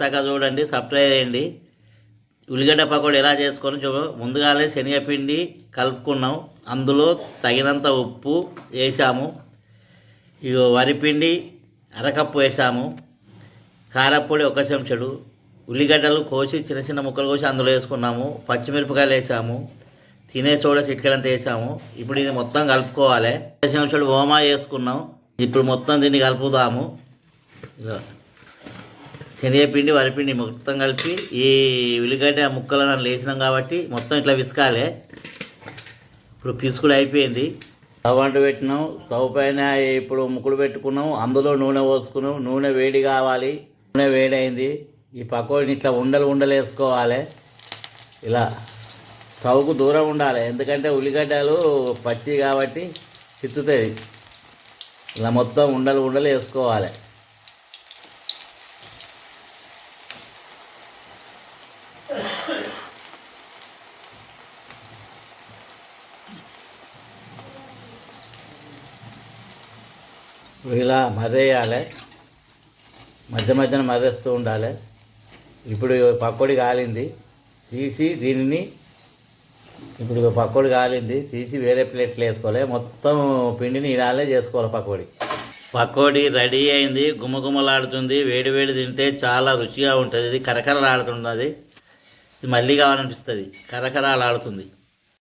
పచ్చగా చూడండి సబ్స్క్రైబ్ చేయండి. ఉల్లిగడ్డ పకోడీ ఎలా చేసుకొని చూ ముందుగానే శనగపిండి కలుపుకున్నాం. అందులో తగినంత ఉప్పు వేసాము. ఇగో వరిపిండి అరకప్పు వేసాము. కారపొడి ఒక చెంచడు. ఉల్లిగడ్డలు కోసి చిన్న చిన్న ముక్కలు కోసి అందులో వేసుకున్నాము. పచ్చిమిరపకాయలు వేసాము. తినే చోడ చిట్కలంత వేసాము. ఇప్పుడు ఇది మొత్తం కలుపుకోవాలి. ఒక చెంచడు ఓమా వేసుకున్నాం. ఇప్పుడు మొత్తం దీన్ని కలుపుదాము. శనగపిండి వరిపిండి మొత్తం కలిపి ఈ ఉల్లిగడ్డ ముక్కలను వేసినాం కాబట్టి మొత్తం ఇట్లా విసుకాలి. ఇప్పుడు పిసుకుడు అయిపోయింది. స్టవ్ అంటు పెట్టినాం. స్టవ్ పైన ఇప్పుడు ముక్కుడు పెట్టుకున్నాం. అందులో నూనె పోసుకున్నాం. నూనె వేడి కావాలి. నూనె వేడైంది. ఈ పకోడీని ఇట్లా ఉండలు ఉండలు వేసుకోవాలి. ఇలా స్టవ్కు దూరం ఉండాలి. ఎందుకంటే ఉల్లిగడ్డలు పచ్చి కాబట్టి చిత్తుతాయి. ఇలా మొత్తం ఉండలు ఉండలు వేసుకోవాలి. ఇలా మర్రేయాలి. మధ్య మధ్యన మర్రేస్తూ ఉండాలి. ఇప్పుడు పకోడి కాలింది. తీసి దీనిని ఇప్పుడు పకోడి కాలింది. తీసి వేరే ప్లేట్లు వేసుకోవాలి మొత్తం పిండిని ఇలాలే చేసుకోవాలి పకోడి. పకోడీ రెడీ అయింది. గుమగుమలాడుతుంది. వేడి వేడి తింటే చాలా రుచిగా ఉంటుంది. ఇది కరకరలాడుతున్నది ఇది మళ్ళీ కావాలనిపిస్తుంది. కరకరలాడుతుంది.